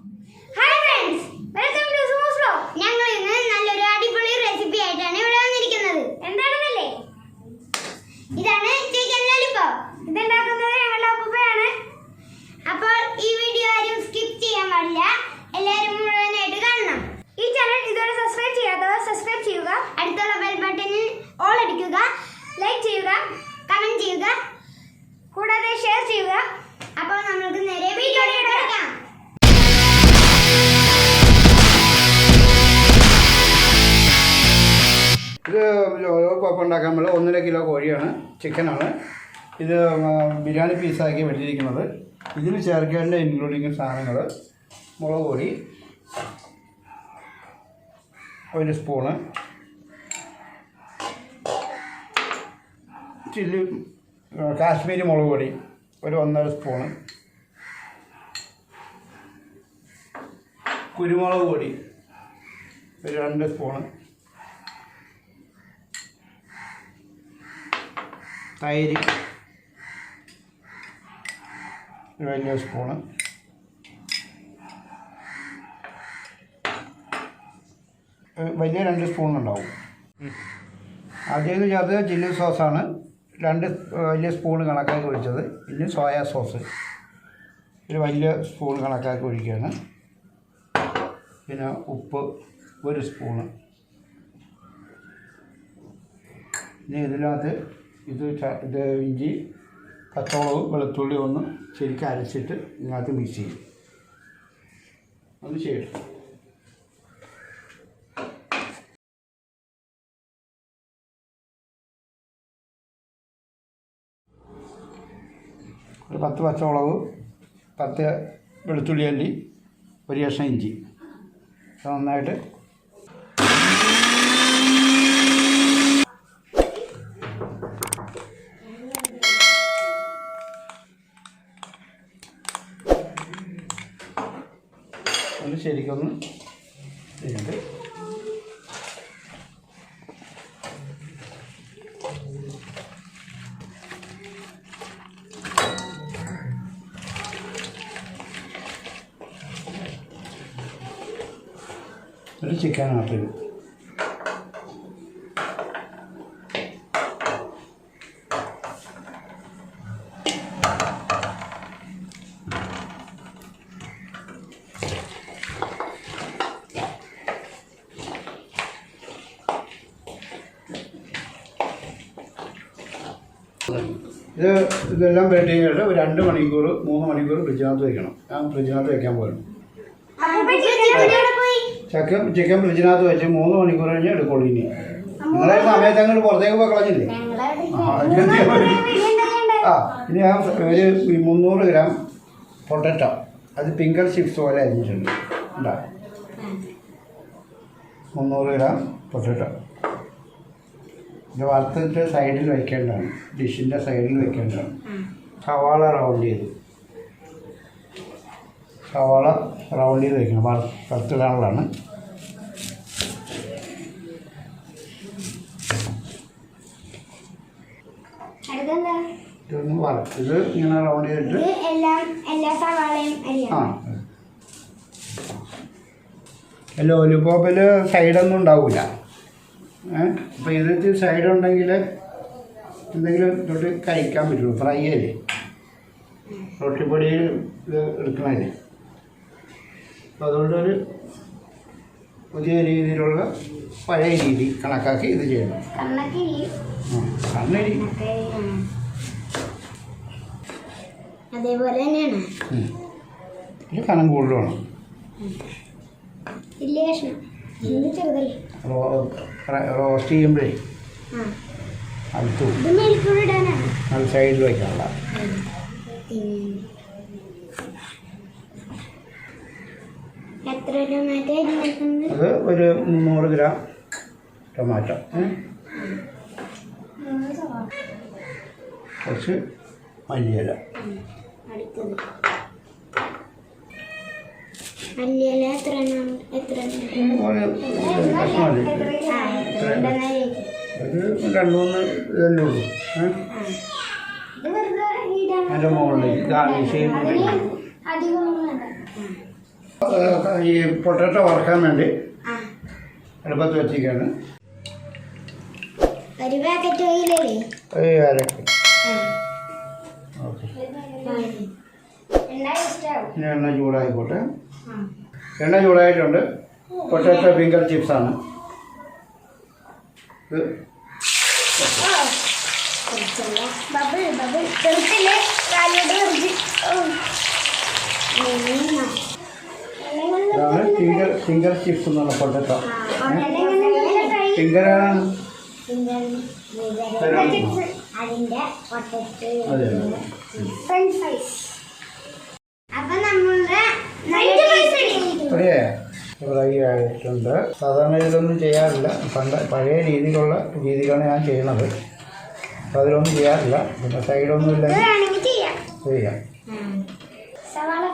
Hi ഉണ്ടാക്കാൻ നമ്മൾ ഒന്നര കിലോ കോഴിയാണ് ചിക്കനാണ്. ഇത് ബിരിയാണി പീസാക്കി വെട്ടിയിരിക്കുന്നത്. ഇതിൽ ചേർക്കേണ്ട ഇൻക്ലൂഡിങ് സാധനങ്ങൾ മുളക് പൊടി ഒരു സ്പൂണ് ചില്ലി കാശ്മീരി മുളക് പൊടി ഒരു ഒന്നര സ്പൂണ് കുരുമുളക് പൊടി ഒരു രണ്ട് സ്പൂണ് തൈര്. ഒരു വലിയ സ്പൂണ്. വലിയ രണ്ട് സ്പൂണുണ്ടാവും. ആദ്യം ചേർത്ത് ചില്ലി സോസാണ്. രണ്ട് വലിയ സ്പൂൺ കണക്കാക്കി ഒഴിച്ചത്. പിന്നെ സോയാ സോസ്. ഒരു വലിയ സ്പൂൺ കണക്കാക്കി ഒഴിക്കുകയാണ്. പിന്നെ ഉപ്പ് ഒരു സ്പൂണ്. ഇനി ഇതിനകത്ത് ഇത് ഇത് ഇഞ്ചി പച്ചമുളക് വെളുത്തുള്ളി ഒന്ന് ശരിക്കും അരച്ചിട്ട് ഇതിനകത്ത് മിക്സ് ചെയ്യും. അത് ചെയ്യട്ടെ ഒരു പത്ത് പച്ചമുളക് പത്ത് വെളുത്തുള്ളി അല്ലി ഒരു കഷ്ണം ഇഞ്ചി. നന്നായിട്ട് ഒന്ന് ശരിക്കൊന്ന് ചെയ്തിട്ട് ഒരു ചിക്കനകത്ത് ഇത് ഇതെല്ലാം പെയിന്റ് കഴിഞ്ഞിട്ട് ഒരു രണ്ട് മണിക്കൂർ മൂന്ന് മണിക്കൂർ ഫ്രിഡ്ജിനകത്ത് വെക്കണം. ഞാൻ ഫ്രിഡ്ജിനകത്ത് വെക്കാൻ പോകണം പോയി? ചിക്കൻ ചിക്കൻ ഫ്രിഡ്ജിനകത്ത് വെച്ച് മൂന്ന് മണിക്കൂർ കഴിഞ്ഞ് എടുക്കുള്ളൂ ഇനി. നിങ്ങളെ സമയത്ത് അങ്ങോട്ട് പുറത്തേക്ക് പോയി കളഞ്ഞില്ലേ? ആ, ഇനി ഞാൻ ചെയ്യാൻ ഒരു മുന്നൂറ് ഗ്രാം പൊട്ടറ്റോ. അത് പിങ്കർ ചിപ്സ് പോലെ അരിഞ്ഞിട്ടുണ്ട്. ഉണ്ടാ മുന്നൂറ് ഗ്രാം പൊട്ടറ്റോ. ഇത് വറുത്തിട്ട് സൈഡിൽ വെക്കേണ്ടതാണ്. ഡിഷിന്റെ സൈഡിൽ വെക്കേണ്ടതാണ്. സവാള റൗണ്ട് ചെയ്ത്. സവാള റൗണ്ട് ചെയ്ത് വെക്കണം. വറ വറുത്തിടാനുള്ളതാണ്. ഇതൊന്ന് വറുത്തത് ഇങ്ങനെ റൗണ്ട് ചെയ്തിട്ട് ആ. ലോലിപോപ്പിൽ സൈഡൊന്നും ഉണ്ടാവില്ല അപ്പോൾ ഇതിനകത്ത് സൈഡ് ഉണ്ടെങ്കിൽ എന്തെങ്കിലും തൊട്ട് കഴിക്കാൻ പറ്റുള്ളൂ ഫ്രൈ ചെയ്ത് റൊട്ടിപ്പൊടിയിൽ ഇത് എടുക്കണല്ലേ അപ്പോൾ അതുകൊണ്ടൊരു പുതിയ രീതിയിലുള്ള പഴയ രീതി കണക്കാക്കി ഇത് ചെയ്യണം. കണ്ണരി അതേപോലെ തന്നെയാണ്. ഇത് കനം കൂടുതലാണ്. ഇല്ലേ ചെറുതല്ലേ? റോസ്റ്റ് ചെയ്യുമ്പോഴേ അടുത്തു അത് സൈഡിൽ വയ്ക്കാനുള്ള അത് ഒരു മുന്നൂറ് ഗ്രാം ടൊമാറ്റോ? കുറച്ച് മല്ലിയില അടുത്തത് മല്ലിയില എത്ര എണ്ണം എത്ര എണ്ണം? ഒരു രണ്ട് മൂന്ന് ഇതല്ലേ ഉള്ളൂ. അതിന്റെ മുകളിലേക്ക് ഈ പൊട്ടറ്റോ വറക്കാൻ വേണ്ടി അടുപ്പത്ത് വെച്ചിരിക്കുകയാണ്. ഒരു പാക്കറ്റ് ഓയിലല്ലേ? ഈ അരക്ക് ഓക്കെ. എന്താ ഇഷ്ടാവും. ഇനി എണ്ണ ചൂടായിക്കോട്ടെ. എണ്ണ ചൂടായിട്ടുണ്ട്. പൊട്ടറ്റോ ഫിംഗർ ചിപ്സാണ് ഇത് ഇതാണ് ഫിംഗർ ഫിംഗർ ചിപ്സ് എന്നുള്ള പൊട്ടറ്റോ ഫിംഗറാണ് അതിന്റെ ഫ്രഞ്ച് ഫ്രൈസ് അപ്പൊ നമ്മളുടെ അതെ ഫ്രൈ ആയിട്ടുണ്ട് സാധാരണ ഇതൊന്നും ചെയ്യാറില്ല. പണ്ട് പഴയ രീതിയിലുള്ള രീതിയിലാണ് ഞാൻ ചെയ്യുന്നത്. അപ്പം അതിലൊന്നും ചെയ്യാറില്ല. പിന്നെ സൈഡൊന്നും ഇല്ല. ചെയ്യാം. ഫ്രൈ സവാള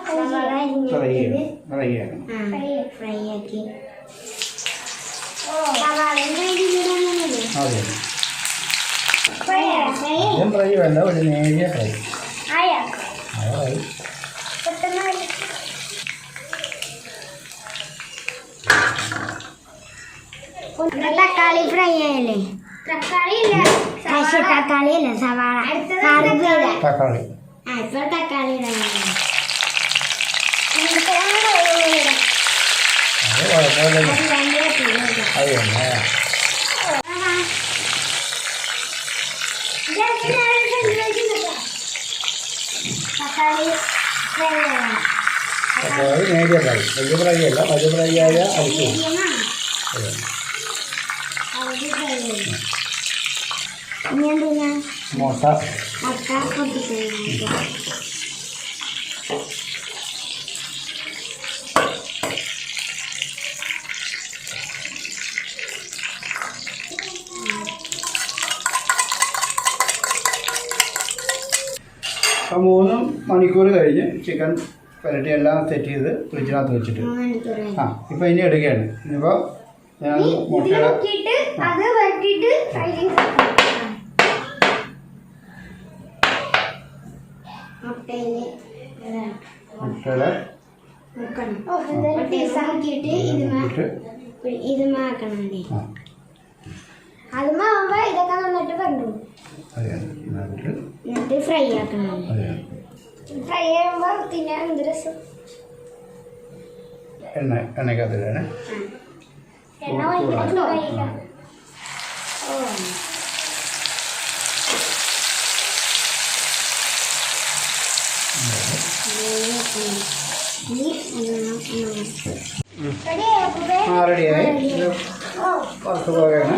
ഫ്രൈ ഫ്രൈ ആക്കി ഫ്രൈ അതെ ഫ്രൈ ഫ്രൈ ഫ്രൈ വേണ്ട. ഒരു നേരിയ ഫ്രൈ. ആയാ. തക്കാളി ഫ്രൈ ആയല്ലേ തക്കാളി ഇല്ല പക്ഷെ തക്കാളി ഇല്ല സവാള കറിവേപ്പില തക്കാളി ആ ഇപ്പൊ തക്കാളി ഇടാൻ അത് കുഴപ്പമില്ല അത് തന്നെ തക്കാളി ഫ്രൈ അപ്പോൾ അത് നേരിയ ഫ്രൈ വലിയ ഫ്രൈ അല്ല വലിയ ഫ്രൈ ആയ അടിച്ചു അതെ ഇനി എന്തിനാ മുട്ട അപ്പോൾ മൂന്ന് മണിക്കൂർ കഴിഞ്ഞ് ചിക്കൻ പുരട്ടി എല്ലാം സെറ്റ് ചെയ്ത് ഫ്രിഡ്ജിനകത്ത് വെച്ചിട്ട്. ആ ഇപ്പം ഇനി എടുക്കുകയാണ്. ഇനിയിപ്പോൾ ഞാൻ മുട്ടയുടെ മുട്ടയുടെ മുക്കണം മുക്കിയിട്ട് ഇത് മാക്കണം അത് മാവുമ്പോ ഇതൊക്കെ നന്നായിട്ട് കണ്ടു എന്നിട്ട് ഫ്രൈ ആക്കണം. ഫ്രൈ ചെയ്യുമ്പോ തിന്നാൻ എന്ത് രസം? എണ്ണ എണ്ണയ്ക്കകത്തിടാണ് എണ്ണ ഓ. ആ റെഡിയായി വറുത്ത് പോവുകയാണ്.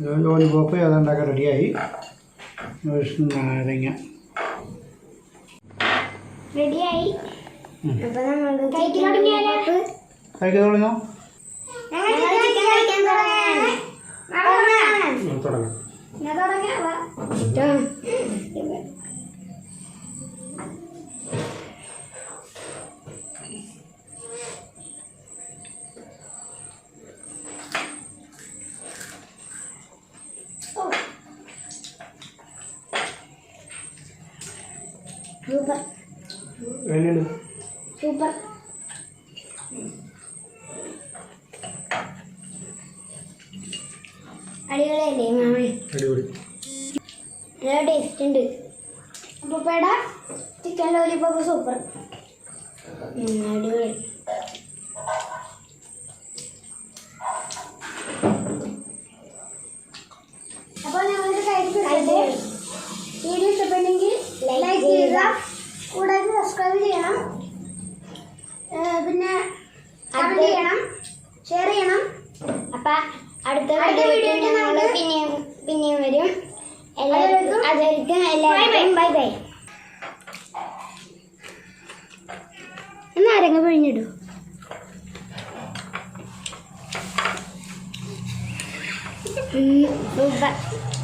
ലോലിപോപ്പ് ഏതാണ്ടൊക്കെ റെഡിയായി. നാരങ്ങ. റെഡിയായി. കഴിക്കാൻ തുടങ്ങോ. തുടങ്ങാം. തുടങ്ങാം. സൂപ്പർ സൂപ്പർ അടിപൊളിയല്ലേ മാമേ? അടിപൊളി. നല്ല ടേസ്റ്റ് ഉണ്ട്. അപ്പോൾ പേട ചിക്കൻ ലോലിപ്പോ സൂപ്പർ അടിപൊളി. അപ്പൊ അടുത്ത വീഡിയോ ഞങ്ങൾ പിന്നെയും പിന്നെയും വരും. എല്ലാവർക്കും അതായിരിക്കും എല്ലാവർക്കും ബൈ ബൈ നാരങ്ങ പിഴിഞ്ഞിടൂ